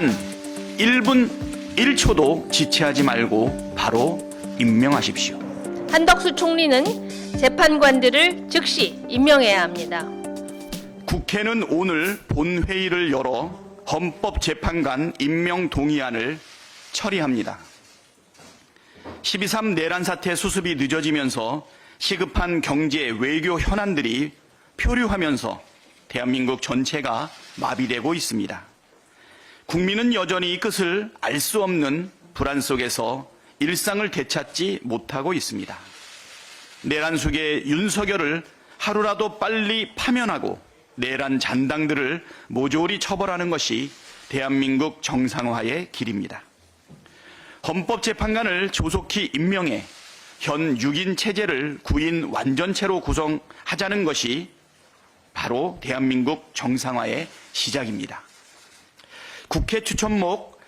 단 1분 1초도 지체하지 말고 바로 임명하십시오. 한덕수 총리는 재판관들을 즉시 임명해야 합니다. 국회는 오늘 본회의를 열어 헌법재판관 임명 동의안을 처리합니다. 12.3 내란 사태 수습이 늦어지면서 시급한 경제 외교 현안들이 표류하면서 대한민국 전체가 마비되고 있습니다. 국민은 여전히 이 끝을 알 수 없는 불안 속에서 일상을 되찾지 못하고 있습니다. 내란 속의 윤석열을 하루라도 빨리 파면하고 내란 잔당들을 모조리 처벌하는 것이 대한민국 정상화의 길입니다. 헌법재판관을 조속히 임명해 현 6인 체제를 9인 완전체로 구성하자는 것이 바로 대한민국 정상화의 시작입니다. 국회 추천목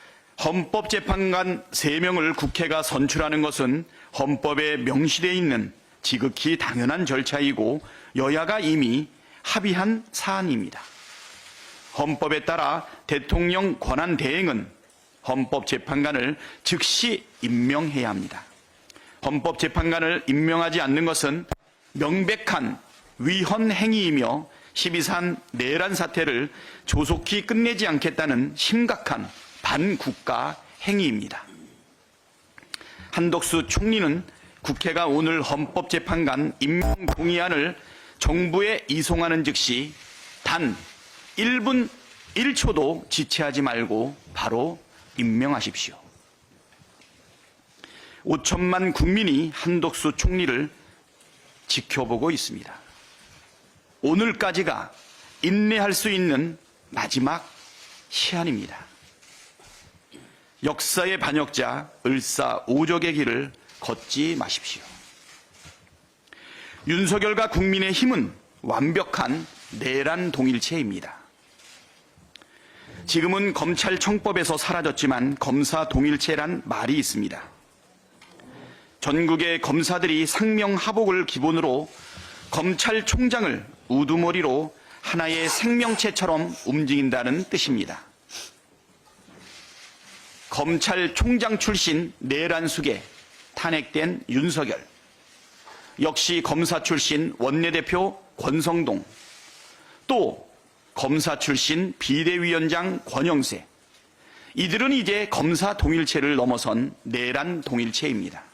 헌법재판관 3명을 국회가 선출하는 것은 헌법에 명시되어 있는 지극히 당연한 절차이고 여야가 이미 합의한 사안입니다. 헌법에 따라 대통령 권한 대행은 헌법재판관을 즉시 임명해야 합니다. 헌법재판관을 임명하지 않는 것은 명백한 위헌 행위이며 12.3 내란 사태를 조속히 끝내지 않겠다는 심각한 반국가 행위입니다. 한덕수 총리는 국회가 오늘 헌법재판관 임명 동의안을 정부에 이송하는 즉시 단 1분 1초도 지체하지 말고 바로 임명하십시오. 5천만 국민이 한덕수 총리를 지켜보고 있습니다. 오늘까지가 인내할 수 있는 마지막 시한입니다. 역사의 반역자 을사오적의 길을 걷지 마십시오. 윤석열과 국민의 힘은 완벽한 내란 동일체입니다. 지금은 검찰청법에서 사라졌지만 검사 동일체란 말이 있습니다. 전국의 검사들이 상명하복을 기본으로 검찰총장을 우두머리로 하나의 생명체처럼 움직인다는 뜻입니다. 검찰총장 출신 내란숙에 탄핵된 윤석열, 역시 검사 출신 원내대표 권성동, 또 검사 출신 비대위원장 권영세, 이들은 이제 검사 동일체를 넘어선 내란 동일체입니다.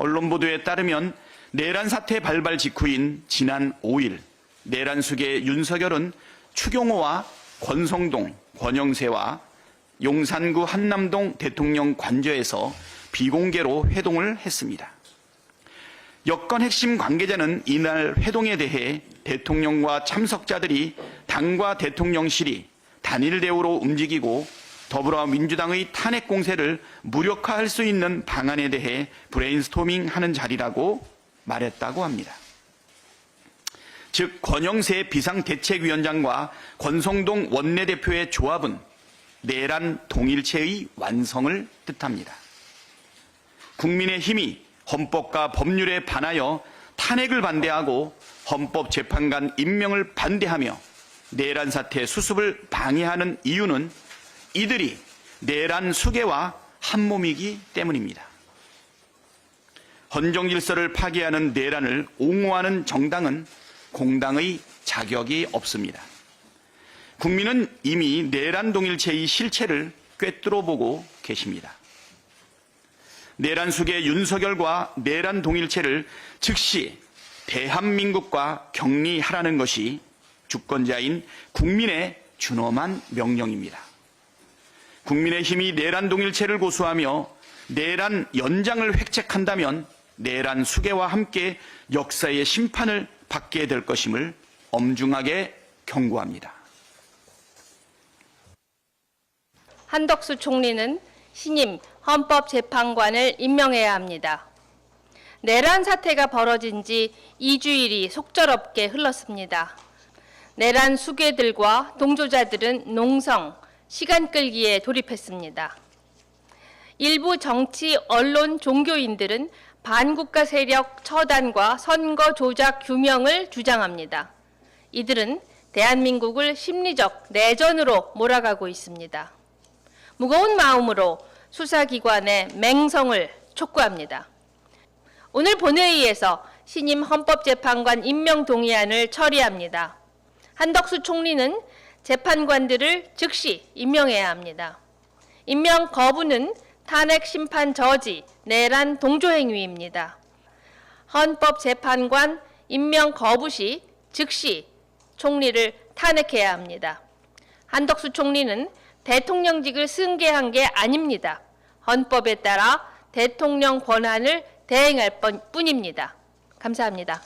언론 보도에 따르면 내란 사태 발발 직후인 지난 5일 내란 숙의 윤석열은 추경호와 권성동, 권영세와 용산구 한남동 대통령 관저에서 비공개로 회동을 했습니다. 여권 핵심 관계자는 이날 회동에 대해 대통령과 참석자들이 당과 대통령실이 단일 대우로 움직이고 더불어민주당의 탄핵 공세를 무력화할 수 있는 방안에 대해 브레인스토밍 하는 자리라고 말했다고 합니다. 즉, 권영세 비상대책위원장과 권성동 원내대표의 조합은 내란 동일체의 완성을 뜻합니다. 국민의 힘이 헌법과 법률에 반하여 탄핵을 반대하고 헌법재판관 임명을 반대하며 내란 사태 수습을 방해하는 이유는 이들이 내란 수계와 한 몸이기 때문입니다. 헌정 질서를 파괴하는 내란을 옹호하는 정당은 공당의 자격이 없습니다. 국민은 이미 내란 동일체의 실체를 꿰뚫어 보고 계십니다. 내란 숙의 윤석열과 내란 동일체를 즉시 대한민국과 격리하라는 것이 주권자인 국민의 준엄한 명령입니다. 국민의힘이 내란 동일체를 고수하며 내란 연장을 획책한다면 내란 수계와 함께 역사의 심판을 받게 될 것임을 엄중하게 경고합니다. 한덕수 총리는 신임 헌법재판관을 임명해야 합니다. 내란 사태가 벌어진 지 2주일이 속절없게 흘렀습니다. 내란 수괴들과 동조자들은 농성, 시간 끌기에 돌입했습니다. 일부 정치, 언론, 종교인들은 반국가 세력 처단과 선거 조작 규명을 주장합니다. 이들은 대한민국을 심리적 내전으로 몰아가고 있습니다. 무거운 마음으로 수사기관의 맹성을 촉구합니다. 오늘 본회의에서 신임 헌법재판관 임명 동의안을 처리합니다. 한덕수 총리는 재판관들을 즉시 임명해야 합니다. 임명 거부는 탄핵 심판 저지, 내란 동조 행위입니다. 헌법 재판관 임명 거부 시 즉시 총리를 탄핵해야 합니다. 한덕수 총리는 대통령직을 승계한 게 아닙니다. 헌법에 따라 대통령 권한을 대행할 뿐입니다. 감사합니다.